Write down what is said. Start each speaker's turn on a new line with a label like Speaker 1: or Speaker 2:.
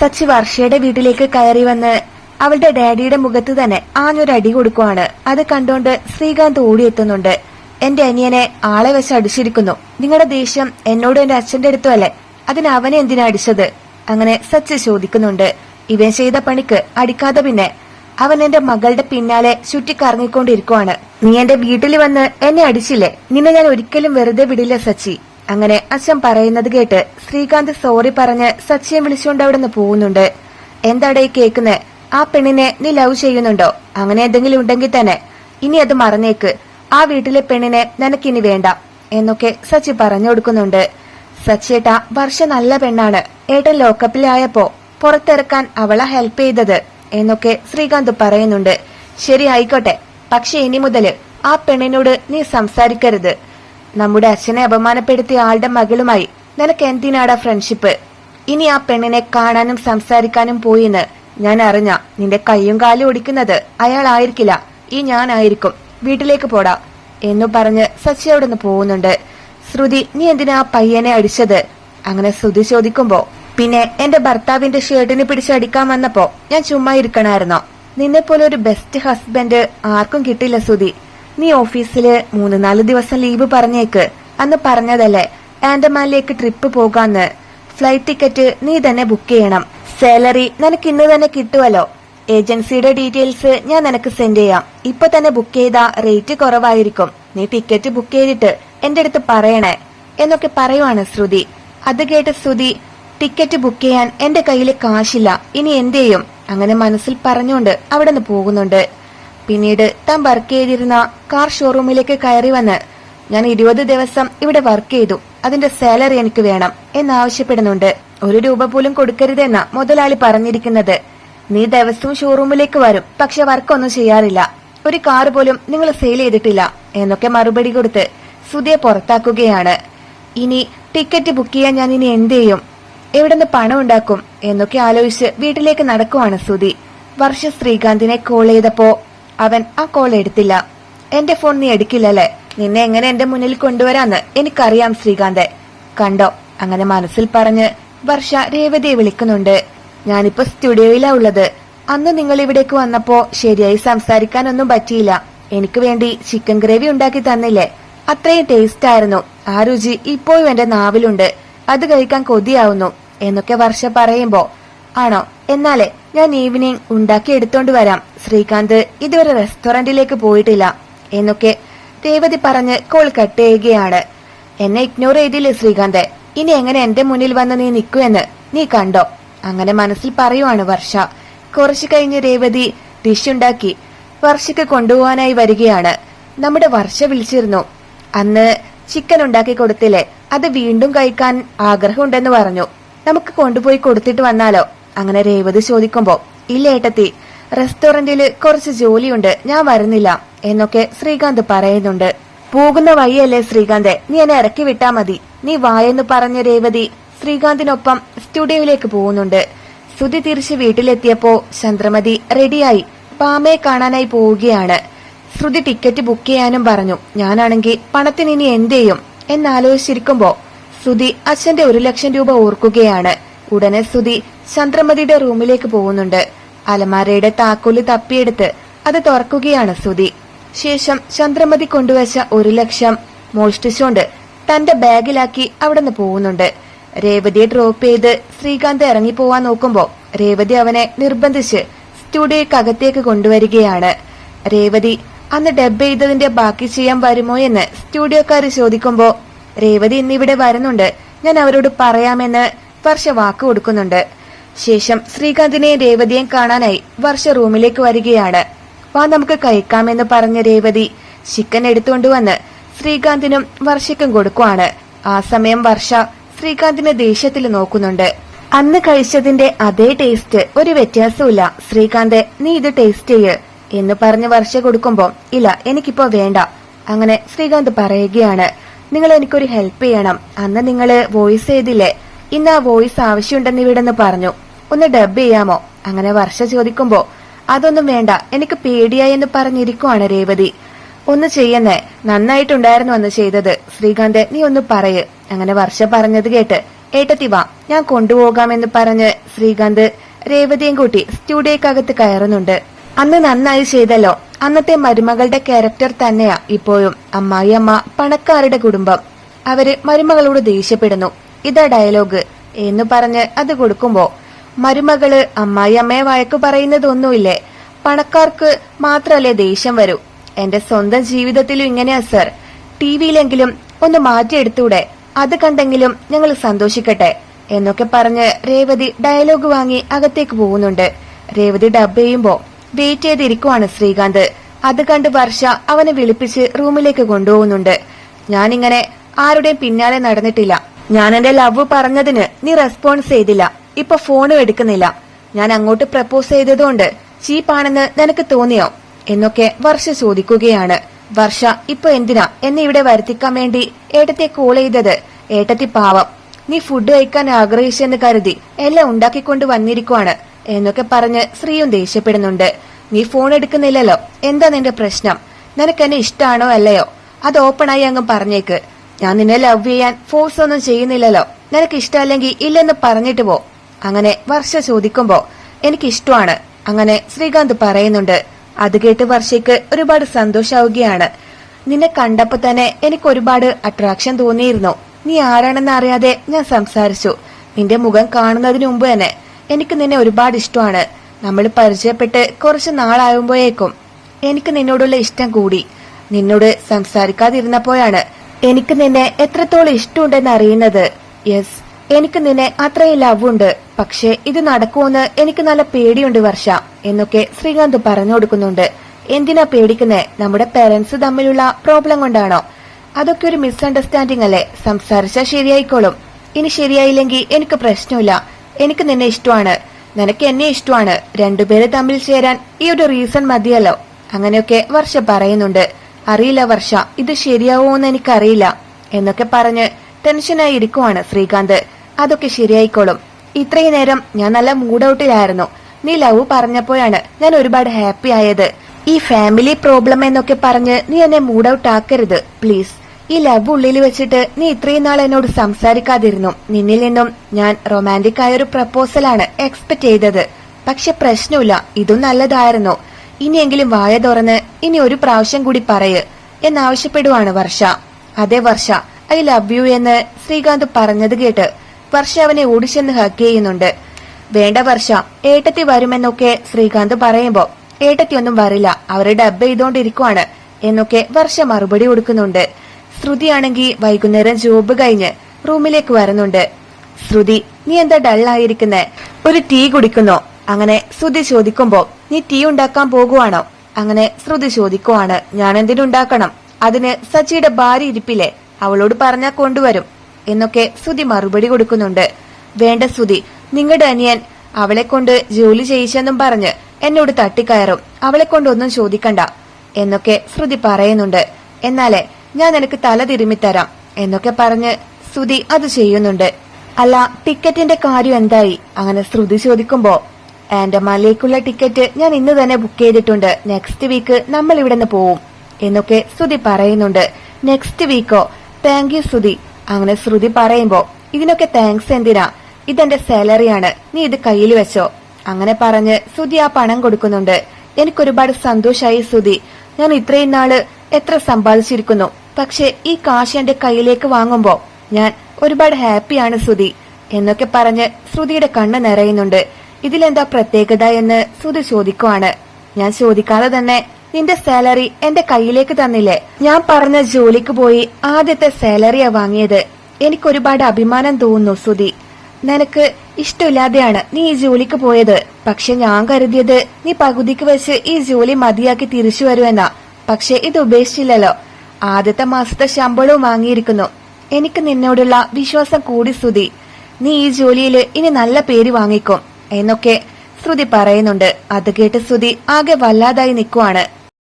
Speaker 1: സച്ചി വർഷയുടെ വീട്ടിലേക്ക് കയറി വന്ന് അവളുടെ ഡാഡിയുടെ മുഖത്ത് തന്നെ ആഞ്ഞൊരടി കൊടുക്കുവാണ്. അത് കണ്ടോണ്ട് ശ്രീകാന്ത് ഓടിയെത്തുന്നുണ്ട്. എന്റെ അനിയനെ ആളെ വെച്ച് അടിച്ചിരിക്കുന്നു. നിങ്ങളുടെ ദേഷ്യം എന്നോട് എന്റെ അച്ഛന്റെ അടുത്തുമല്ലേ അതിന് അവനെ എന്തിനാ അടിച്ചത്? അങ്ങനെ സച്ചി ചോദിക്കുന്നുണ്ട്. ഇവൻ ചെയ്ത പണിക്ക് അടിക്കാതെ പിന്നെ അവൻ എന്റെ മകളുടെ പിന്നാലെ ചുറ്റിക്കറങ്ങിക്കൊണ്ടിരിക്കുവാണ്. നീ എന്റെ വീട്ടിൽ വന്ന് എന്നെ അടിച്ചില്ലേ? നിന്നെ ഞാൻ ഒരിക്കലും വെറുതെ വിടില്ല സച്ചി. അങ്ങനെ അച്ഛൻ പറയുന്നത് കേട്ട് ശ്രീകാന്ത് സോറി പറഞ്ഞ് സച്ചിയെ വിളിച്ചുകൊണ്ട് അവിടെ നിന്ന് പോകുന്നുണ്ട്. എന്താടെ ഈ കേക്കുന്നെ? ആ പെണ്ണിനെ നീ ലവ് ചെയ്യുന്നുണ്ടോ? അങ്ങനെ എന്തെങ്കിലും ഉണ്ടെങ്കിൽ തന്നെ. ഇനി അത് മറന്നേക്ക്. ആ വീട്ടിലെ പെണ്ണിനെ നിനക്കിനി വേണ്ട എന്നൊക്കെ സച്ചി പറഞ്ഞു കൊടുക്കുന്നുണ്ട്. സച്ചിയേട്ട വർഷ നല്ല പെണ്ണാണ്. ഏട്ടൻ ലോക്കപ്പിലായപ്പോ പുറത്തിറക്കാൻ അവളെ ഹെൽപ്പ് ചെയ്തത് എന്നൊക്കെ ശ്രീകാന്ത് പറയുന്നുണ്ട്. ശരി ആയിക്കോട്ടെ. പക്ഷെ ഇനി മുതൽ ആ പെണ്ണിനോട് നീ സംസാരിക്കരുത്. നമ്മുടെ അച്ഛനെ അപമാനപ്പെടുത്തിയ ആളുടെ മകളുമായി നിനക്ക് എന്തിനാടാ ഫ്രണ്ട്ഷിപ്പ് ഇനി ആ പെണ്ണിനെ കാണാനും സംസാരിക്കാനും പോയിന്ന് ഞാൻ അറിഞ്ഞ നിന്റെ കൈയും കാലും ഒടിക്കുന്നത് അയാളായിരിക്കില്ല ഈ ഞാനായിരിക്കും വീട്ടിലേക്ക് പോടാ. എന്നു പറഞ്ഞ് സച്ചി അവിടെ നിന്ന് പോകുന്നുണ്ട്. ശ്രുതി നീ എന്തിനാ പയ്യനെ അടിച്ചത്? അങ്ങനെ ശ്രുതി ചോദിക്കുമ്പോ പിന്നെ എന്റെ ഭർത്താവിന്റെ ഷർട്ടിന് പിടിച്ചടിക്കാൻ വന്നപ്പോ ഞാൻ ചുമ്മാ ഇരിക്കണായിരുന്നോ? നിന്നെ പോലെ ഒരു ബെസ്റ്റ് ഹസ്ബൻഡ് ആർക്കും കിട്ടില്ല ശ്രുതി. നീ ഓഫീസിൽ മൂന്ന് നാല് ദിവസം ലീവ് പറഞ്ഞേക്ക്. അന്ന് പറഞ്ഞതല്ലേ ആൻഡമാനിലേക്ക് ട്രിപ്പ് പോകാന്ന്. ഫ്ലൈറ്റ് ടിക്കറ്റ് നീ തന്നെ ബുക്ക് ചെയ്യണം. സാലറി നിനക്ക് ഇന്ന് തന്നെ കിട്ടുമല്ലോ ഏജൻസിയുടെ ഡീറ്റെയിൽസ് ഞാൻ നിനക്ക് സെൻഡ് ചെയ്യാം. ഇപ്പൊ തന്നെ ബുക്ക് ചെയ്ത റേറ്റ് കുറവായിരിക്കും. നീ ടിക്കറ്റ് ബുക്ക് ചെയ്തിട്ട് എന്റെ അടുത്ത് പറയണേ. എന്നൊക്കെ പറയുവാണ് ശ്രുതി. അത് കേട്ട് ശ്രുതി ടിക്കറ്റ് ബുക്ക് ചെയ്യാൻ എന്റെ കയ്യിൽ കാശില്ല. ഇനി എന്തു ചെയ്യും? അങ്ങനെ മനസ്സിൽ പറഞ്ഞുകൊണ്ട് അവിടെ നിന്ന് പോകുന്നുണ്ട്. പിന്നീട് താൻ വർക്ക് ചെയ്തിരുന്ന കാർ ഷോറൂമിലേക്ക് കയറി വന്ന് ഞാൻ ഇരുപത് ദിവസം ഇവിടെ വർക്ക് ചെയ്തു. അതിന്റെ സാലറി എനിക്ക് വേണം എന്നാവശ്യപ്പെടുന്നുണ്ട് ഒരു രൂപ പോലും കൊടുക്കരുതെന്ന മുതലാളി പറഞ്ഞിരിക്കുന്നത്. നീ ദിവസവും ഷോറൂമിലേക്ക് വരും. പക്ഷെ വർക്കൊന്നും ചെയ്യാറില്ല. ഒരു കാർ പോലും നിങ്ങൾ സെയിൽ ചെയ്തിട്ടില്ല എന്നൊക്കെ മറുപടി കൊടുത്ത് സുധിയെ പുറത്താക്കുകയാണ്. ഇനി ടിക്കറ്റ് ബുക്ക് ചെയ്യാൻ ഞാൻ ഇനി എന്ത് ചെയ്യും? എവിടുന്ന് പണം ഉണ്ടാക്കും? എന്നൊക്കെ ആലോചിച്ച് വീട്ടിലേക്ക് നടക്കുവാണ് സുധി. വർഷ ശ്രീകാന്തിനെ കോൾ ചെയ്തപ്പോ അവൻ ആ കോൾ എടുത്തില്ല. എന്റെ ഫോൺ നീ എടുക്കില്ലല്ലേ? നിന്നെ എങ്ങനെ എന്റെ മുന്നിൽ കൊണ്ടുവരാന്ന് എനിക്കറിയാം ശ്രീകാന്തെ. കണ്ടോ? അങ്ങനെ മനസ്സിൽ പറഞ്ഞ് വർഷ രേവതിയെ വിളിക്കുന്നുണ്ട്. ഞാനിപ്പോ സ്റ്റുഡിയോയിലാ ഉള്ളത്. അന്ന് നിങ്ങൾ ഇവിടേക്ക് വന്നപ്പോ ശരിയായി സംസാരിക്കാനൊന്നും പറ്റിയില്ല. എനിക്ക് വേണ്ടി ചിക്കൻ ഗ്രേവി ഉണ്ടാക്കി തന്നില്ലേ? അത്രയും ടേസ്റ്റ് ആയിരുന്നു. ആ രുചി ഇപ്പോഴും എന്റെ നാവിലുണ്ട്. അത് കഴിക്കാൻ കൊതിയാവുന്നു എന്നൊക്കെ വർഷ പറയുമ്പോ. ആണോ? എന്നാലേ ഞാൻ ഈവനിങ് ഉണ്ടാക്കി എടുത്തോണ്ട് വരാം. ശ്രീകാന്ത് ഇതുവരെ റെസ്റ്റോറന്റിലേക്ക് പോയിട്ടില്ല. എന്നൊക്കെ രേവതി പറഞ്ഞ് കോൾ കട്ട് ചെയ്യുകയാണ്. എന്നെ ഇഗ്നോർ ചെയ്തില്ലേ ശ്രീകാന്ത്? ഇനി എങ്ങനെ എന്റെ മുന്നിൽ വന്ന് നീ നിൽക്കുമെന്ന് നീ കണ്ടോ? അങ്ങനെ മനസ്സിൽ പറയുവാണ് വർഷ. കുറച്ചു കഴിഞ്ഞ് രേവതി ഡിഷ് ഉണ്ടാക്കി വർഷയ്ക്ക് കൊണ്ടുപോകാനായി വരികയാണ്. നമ്മുടെ വർഷ വിളിച്ചിരുന്നു. അന്ന് ചിക്കൻ ഉണ്ടാക്കി കൊടുത്തില്ലേ? അത് വീണ്ടും കഴിക്കാൻ ആഗ്രഹമുണ്ടെന്ന് പറഞ്ഞു. നമുക്ക് കൊണ്ടുപോയി കൊടുത്തിട്ട് വന്നാലോ? അങ്ങനെ രേവതി ചോദിക്കുമ്പോ ഇല്ല ഏട്ടത്തി റെസ്റ്റോറന്റിൽ കുറച്ച് ജോലിയുണ്ട് ഞാൻ വരുന്നില്ല എന്നൊക്കെ ശ്രീകാന്ത് പറയുന്നുണ്ട്. പോകുന്ന വഴിയല്ലേ ശ്രീകാന്തെ നീ എന്നെ ഇറക്കി വിട്ടാ മതി. നീ വായെന്ന് പറഞ്ഞ രേവതി ശ്രീകാന്തിനൊപ്പം സ്റ്റുഡിയോയിലേക്ക് പോകുന്നുണ്ട്. സുധി തിരിച്ച് വീട്ടിലെത്തിയപ്പോ ചന്ദ്രമതി റെഡിയായി പാമയെ കാണാനായി പോവുകയാണ്. ശ്രുതി ടിക്കറ്റ് ബുക്ക് ചെയ്യാനും പറഞ്ഞു ഞാനാണെങ്കിൽ പണത്തിന് ഇനി എന്ത് ചെയ്യും? എന്നാലോചിച്ചിരിക്കുമ്പോ ശ്രുതി അച്ഛന്റെ ഒരു ലക്ഷം രൂപ ഓർക്കുകയാണ്. ഉടനെ സ്തുതി ചന്ദ്രമതിയുടെ റൂമിലേക്ക് പോകുന്നുണ്ട്. അലമാരയുടെ താക്കോൽ തപ്പിയെടുത്ത് അത് തുറക്കുകയാണ് സ്തുതി. ശേഷം ചന്ദ്രമതി കൊണ്ടുവച്ച ഒരു ലക്ഷം മോഷ്ടിച്ചുകൊണ്ട് തന്റെ ബാഗിലാക്കി അവിടെ നിന്ന് പോകുന്നുണ്ട്. രേവതിയെ ഡ്രോപ്പ് ചെയ്ത് ശ്രീകാന്ത് ഇറങ്ങിപ്പോവാൻ നോക്കുമ്പോ രേവതി അവനെ നിർബന്ധിച്ച് സ്റ്റുഡിയോക്കകത്തേക്ക് കൊണ്ടുവരികയാണ്. രേവതി അന്ന് ഡബ് ചെയ്തതിന്റെ ബാക്കി ചെയ്യാൻ വരുമോ എന്ന് സ്റ്റുഡിയോക്കാര് ചോദിക്കുമ്പോ രേവതി ഇന്നിവിടെ വരുന്നുണ്ട്. ഞാൻ അവരോട് പറയാമെന്ന് വർഷ വാക്ക് കൊടുക്കുന്നുണ്ട്. ശേഷം ശ്രീകാന്തിനെ രേവതിയെയും കാണാനായി വർഷ റൂമിലേക്ക് വരികയാണ്. വാ നമുക്ക് കഴിക്കാമെന്ന് പറഞ്ഞ രേവതി ചിക്കൻ എടുത്തുകൊണ്ടുവന്ന് ശ്രീകാന്തിനും വർഷയ്ക്കും കൊടുക്കുവാണ്. ആ സമയം വർഷ ശ്രീകാന്തിനെ ദേഷ്യത്തിൽ നോക്കുന്നുണ്ട്. അന്ന് കഴിച്ചതിന്റെ അതേ ടേസ്റ്റ് ഒരു വ്യത്യാസമില്ല ശ്രീകാന്ത് നീ ഇത് ടേസ്റ്റ് ചെയ്യ് എന്ന് പറഞ്ഞ് വർഷ കൊടുക്കുമ്പോ ഇല്ല എനിക്കിപ്പോ വേണ്ട. അങ്ങനെ ശ്രീകാന്ത് പറയുകയാണ് നിങ്ങൾ എനിക്കൊരു ഹെൽപ്പ് ചെയ്യണം. അന്ന് നിങ്ങൾ വോയിസ് ചെയ്തില്ലേ? ഇന്ന് ആ വോയിസ് ആവശ്യമുണ്ടെന്ന് ഇവിടെന്ന് പറഞ്ഞു. ഒന്ന് ഡബ് ചെയ്യാമോ? അങ്ങനെ വർഷ ചോദിക്കുമ്പോ അതൊന്നും വേണ്ട എനിക്ക് പേടിയായി എന്ന് പറഞ്ഞിരിക്കുവാണ് രേവതി. ഒന്ന് ചെയ്യുന്നേ നന്നായിട്ടുണ്ടായിരുന്നു അന്ന് ചെയ്തത്. ശ്രീകാന്ത് നീ ഒന്ന് പറയ്. അങ്ങനെ വർഷ പറഞ്ഞത് കേട്ട് ഏട്ടത്തി വാ ഞാൻ കൊണ്ടുപോകാമെന്ന് പറഞ്ഞ് ശ്രീകാന്ത് രേവതിയും കൂട്ടി സ്റ്റുഡിയോക്കകത്ത് കയറുന്നുണ്ട്. അന്ന് നന്നായി ചെയ്തല്ലോ. അന്നത്തെ മരുമകളുടെ ക്യാരക്ടർ തന്നെയാ ഇപ്പോഴും. അമ്മായി അമ്മ പണക്കാരുടെ കുടുംബം. അവർ മരുമകളോട് ദേഷ്യപ്പെടുന്നു. ഇതാ ഡയലോഗ്. എന്ന് പറഞ്ഞ് അത് കൊടുക്കുമ്പോ മരുമകൾ അമ്മായി അമ്മയെ വഴക്കു പറയുന്നതൊന്നുമില്ലേ? പണക്കാർക്ക് മാത്രല്ലേ ദേഷ്യം വരൂ? എന്റെ സ്വന്തം ജീവിതത്തിലും ഇങ്ങനെയാ സർ. ടിവിയിലെങ്കിലും ഒന്ന് മാറ്റിയെടുത്തൂടെ? അത് കണ്ടെങ്കിലും ഞങ്ങൾ സന്തോഷിക്കട്ടെ? എന്നൊക്കെ പറഞ്ഞ് രേവതി ഡയലോഗ് വാങ്ങി അകത്തേക്ക് പോകുന്നുണ്ട്. രേവതി ഡബ് ചെയ്യുമ്പോ വെയിറ്റ് ചെയ്തിരിക്കുവാണ് ശ്രീകാന്ത്. അത് കണ്ട് വർഷ അവനെ വിളിപ്പിച്ച് റൂമിലേക്ക് കൊണ്ടുപോകുന്നുണ്ട്. ഞാനിങ്ങനെ ആരുടെയും പിന്നാലെ നടന്നിട്ടില്ല. ഞാൻ എന്റെ ലവ് പറഞ്ഞതിന് നീ റെസ്പോൺസ് ചെയ്തില്ല. ഇപ്പൊ ഫോണും എടുക്കുന്നില്ല. ഞാൻ അങ്ങോട്ട് പ്രപ്പോസ് ചെയ്തതുകൊണ്ട് ചീപ്പാണെന്ന് നിനക്ക് തോന്നിയോ? എന്നൊക്കെ വർഷ ചോദിക്കുകയാണ്. വർഷ ഇപ്പൊ എന്തിനാ എന്നെ ഇവിടെ വരുത്തിക്കാൻ വേണ്ടി ഏട്ടത്തെ കോൾ ചെയ്തത്? ഏട്ടത്തി പാവം. നീ ഫുഡ് കഴിക്കാൻ ആഗ്രഹിച്ചെന്ന് കരുതി എല്ലാം ഉണ്ടാക്കിക്കൊണ്ട് വന്നിരിക്കുവാണ് എന്നൊക്കെ പറഞ്ഞ് ശ്രീയും ദേഷ്യപ്പെടുന്നുണ്ട്. നീ ഫോൺ എടുക്കുന്നില്ലല്ലോ. എന്താ നിന്റെ പ്രശ്നം? നിനക്ക് എന്നെ ഇഷ്ടാണോ അല്ലയോ? അത് ഓപ്പണായി അങ്ങ് പറഞ്ഞേക്ക്. ഞാൻ നിന്നെ ലവ് ചെയ്യാൻ ഫോഴ്സ് ഒന്നും ചെയ്യുന്നില്ലല്ലോ. നിനക്ക് ഇഷ്ടമല്ലെങ്കിൽ ഇല്ലെന്ന് പറഞ്ഞിട്ട് പോ. അങ്ങനെ വർഷ ചോദിക്കുമ്പോ എനിക്ക് ഇഷ്ടമാണ് അങ്ങനെ ശ്രീകാന്ത് പറയുന്നുണ്ട് അത് കേട്ട് വർഷയ്ക്ക് ഒരുപാട് സന്തോഷാവുകയാണ്. നിന്നെ കണ്ടപ്പോ തന്നെ എനിക്ക് ഒരുപാട് അട്രാക്ഷൻ തോന്നിയിരുന്നു. നീ ആരാണെന്ന് അറിയാതെ ഞാൻ സംസാരിച്ചു. നിന്റെ മുഖം കാണുന്നതിന് മുമ്പ് തന്നെ എനിക്ക് നിന്നെ ഒരുപാട് ഇഷ്ടമാണ്. നമ്മൾ പരിചയപ്പെട്ട് കുറച്ച് നാളാകുമ്പോഴേക്കും എനിക്ക് നിന്നോടുള്ള ഇഷ്ടം കൂടി. നിന്നോട് സംസാരിക്കാതിരുന്നപ്പോഴാണ് എനിക്ക് നിന്നെ എത്രത്തോളം ഇഷ്ടമുണ്ടെന്ന് അറിയുന്നത്? യെസ് എനിക്ക് നിന്നെ അത്രയും ഉണ്ട് പക്ഷെ ഇത് നടക്കുമെന്ന് എനിക്ക് നല്ല പേടിയുണ്ട് വർഷ എന്നൊക്കെ ശ്രീകാന്ത് പറഞ്ഞു കൊടുക്കുന്നുണ്ട്. എന്തിനാ പേടിക്കുന്നേ? നമ്മുടെ പേരൻസ് തമ്മിലുള്ള പ്രോബ്ലം കൊണ്ടാണോ? അതൊക്കെ ഒരു മിസ്അണ്ടർസ്റ്റാൻഡിംഗ് അല്ലേ? സംസാരിച്ചാൽ ശരിയായിക്കോളും. ഇനി ശരിയായില്ലെങ്കിൽ എനിക്ക് പ്രശ്നമില്ല. എനിക്ക് നിന്നെ ഇഷ്ടമാണ്. നിനക്ക് എന്നെ ഇഷ്ടമാണ്. രണ്ടുപേരെ തമ്മിൽ ചേരാൻ ഈ ഒരു റീസൺ മതിയല്ലോ. അങ്ങനെയൊക്കെ വർഷ പറയുന്നുണ്ട്. അറിയില്ല വർഷ ഇത് ശരിയാവുമെന്ന് എനിക്കറിയില്ല എന്നൊക്കെ പറഞ്ഞ് ടെൻഷനായി ഇരിക്കുവാണ് ശ്രീകാന്ത്. അതൊക്കെ ശരിയായിക്കോളും. ഇത്രയും നേരം ഞാൻ നല്ല മൂഡൌട്ടിലായിരുന്നു. നീ ലവ് പറഞ്ഞപ്പോഴാണ് ഞാൻ ഒരുപാട് ഹാപ്പി ആയത്. ഈ ഫാമിലി പ്രോബ്ലം എന്നൊക്കെ പറഞ്ഞ് നീ എന്നെ മൂഡൌട്ട് ആക്കരുത് പ്ലീസ് ഈ ലവ് ഉള്ളിൽ വെച്ചിട്ട് നീ ഇത്രയും നാൾ എന്നോട് സംസാരിക്കാതിരുന്നു. നിന്നിൽ നിന്നും ഞാൻ റൊമാന്റിക് ആയ ഒരു പ്രപ്പോസലാണ് എക്സ്പെക്ട് ചെയ്തത്. പക്ഷെ പ്രശ്നമില്ല ഇതും നല്ലതായിരുന്നു. ഇനിയെങ്കിലും വായ തുറന്ന് ഇനി ഒരു പ്രാവശ്യം കൂടി പറയ് എന്നാവശ്യപ്പെടുവാണ് വർഷ. അതെ വർഷ ഐ ലവ് യു എന്ന് ശ്രീകാന്ത് പറഞ്ഞത് കേട്ട് വർഷ അവനെ ഓടിച്ചെന്ന് ഹഗ് ചെയ്യുന്നുണ്ട്. വേണ്ട വർഷ ഏട്ടത്തി വരുമെന്നൊക്കെ ശ്രീകാന്ത് പറയുമ്പോ ഏട്ടത്തി ഒന്നും വരില്ല അവരെ ഡബ് ചെയ്തോണ്ടിരിക്കുവാണ് എന്നൊക്കെ വർഷ മറുപടി കൊടുക്കുന്നുണ്ട്. ശ്രുതിയാണെങ്കിൽ വൈകുന്നേരം ജോബ് കഴിഞ്ഞ് റൂമിലേക്ക് വരുന്നുണ്ട്. ശ്രുതി നീ എന്താ ഡള്ളായിരിക്കുന്നേ? ഒരു ടീ കുടിക്കുന്നോ? അങ്ങനെ ശ്രുതി ചോദിക്കുമ്പോ നീ ടീ ഉണ്ടാക്കാൻ പോകുവാണോ? അങ്ങനെ ശ്രുതി ചോദിക്കുവാണ് ഞാൻ എന്തിനുണ്ടാക്കണം അതിന് സച്ചിയുടെ ഭാര്യ ഇരിപ്പില്ലേ? അവളോട് പറഞ്ഞാ കൊണ്ടുവരും. എന്നൊക്കെ ശ്രുതി മറുപടി കൊടുക്കുന്നുണ്ട്. വേണ്ട ശ്രുതി നിങ്ങളുടെ അനിയൻ അവളെ കൊണ്ട് ജോലി ചെയ്യിച്ചെന്നും പറഞ്ഞ് എന്നോട് തട്ടിക്കയറും. അവളെ കൊണ്ടൊന്നും ചോദിക്കണ്ട. എന്നൊക്കെ ശ്രുതി പറയുന്നുണ്ട്. എന്നാലേ ഞാൻ നിനക്ക് തല തിരുമ്മിത്തരാം എന്നൊക്കെ പറഞ്ഞ് ശ്രുതി അത് ചെയ്യുന്നുണ്ട്. അല്ല ടിക്കറ്റിന്റെ കാര്യം എന്തായി? അങ്ങനെ ശ്രുതി ചോദിക്കുമ്പോ ആൻഡമാനിലേക്കുള്ള ടിക്കറ്റ് ഞാൻ ഇന്ന് തന്നെ ബുക്ക് ചെയ്തിട്ടുണ്ട്. നെക്സ്റ്റ് വീക്ക് നമ്മൾ ഇവിടെ നിന്ന് പോവും. എന്നൊക്കെ ശ്രുതി പറയുന്നുണ്ട്. നെക്സ്റ്റ് വീക്കോ താങ്ക് യു ശ്രുതി. അങ്ങനെ ശ്രുതി പറയുമ്പോ ഇതിനൊക്കെ താങ്ക്സ് എന്തിനാ? ഇതെന്റെ സാലറിയാണ് നീ ഇത് കയ്യിൽ വെച്ചോ? അങ്ങനെ പറഞ്ഞ് ശ്രുതി ആ പണം കൊടുക്കുന്നുണ്ട്. എനിക്കൊരുപാട് സന്തോഷായി ശ്രുതി. ഞാൻ ഇത്രയും നാൾ എത്ര സമ്പാദിച്ചിരിക്കുന്നു. പക്ഷെ ഈ കാശ് എന്റെ കയ്യിലേക്ക് വാങ്ങുമ്പോ ഞാൻ ഒരുപാട് ഹാപ്പിയാണ് ശ്രുതി. എന്നൊക്കെ പറഞ്ഞ് ശ്രുതിയുടെ കണ്ണ് നിറയുന്നുണ്ട്. ഇതിലെന്താ പ്രത്യേകത എന്ന് സുധി ചോദിക്കുവാണ്. ഞാൻ ചോദിക്കാതെ തന്നെ നിന്റെ സാലറി എന്റെ കയ്യിലേക്ക് തന്നില്ലേ? ഞാൻ പറഞ്ഞ ജോലിക്ക് പോയി ആദ്യത്തെ സാലറിയാ വാങ്ങിയത്. എനിക്കൊരുപാട് അഭിമാനം തോന്നുന്നു സുധി. നിനക്ക് ഇഷ്ടമില്ലാതെയാണ് നീ ഈ ജോലിക്ക് പോയത്. പക്ഷെ ഞാൻ കരുതിയത് നീ പകുതിക്ക് വെച്ച് ഈ ജോലി മതിയാക്കി തിരിച്ചു വരുമെന്നാ. പക്ഷെ ഇത് ഉപേക്ഷിച്ചില്ലല്ലോ. ആദ്യത്തെ മാസത്തെ ശമ്പളവും വാങ്ങിയിരിക്കുന്നു. എനിക്ക് നിന്നോടുള്ള വിശ്വാസം കൂടി സുധി. നീ ഈ ജോലിയിൽ ഇനി നല്ല പേര് വാങ്ങിക്കും. എന്നൊക്കെ ശ്രുതി പറയുന്നുണ്ട്. അത് കേട്ട് ശ്രുതി ആകെ വല്ലാതായി നിൽക്കുവാണ്.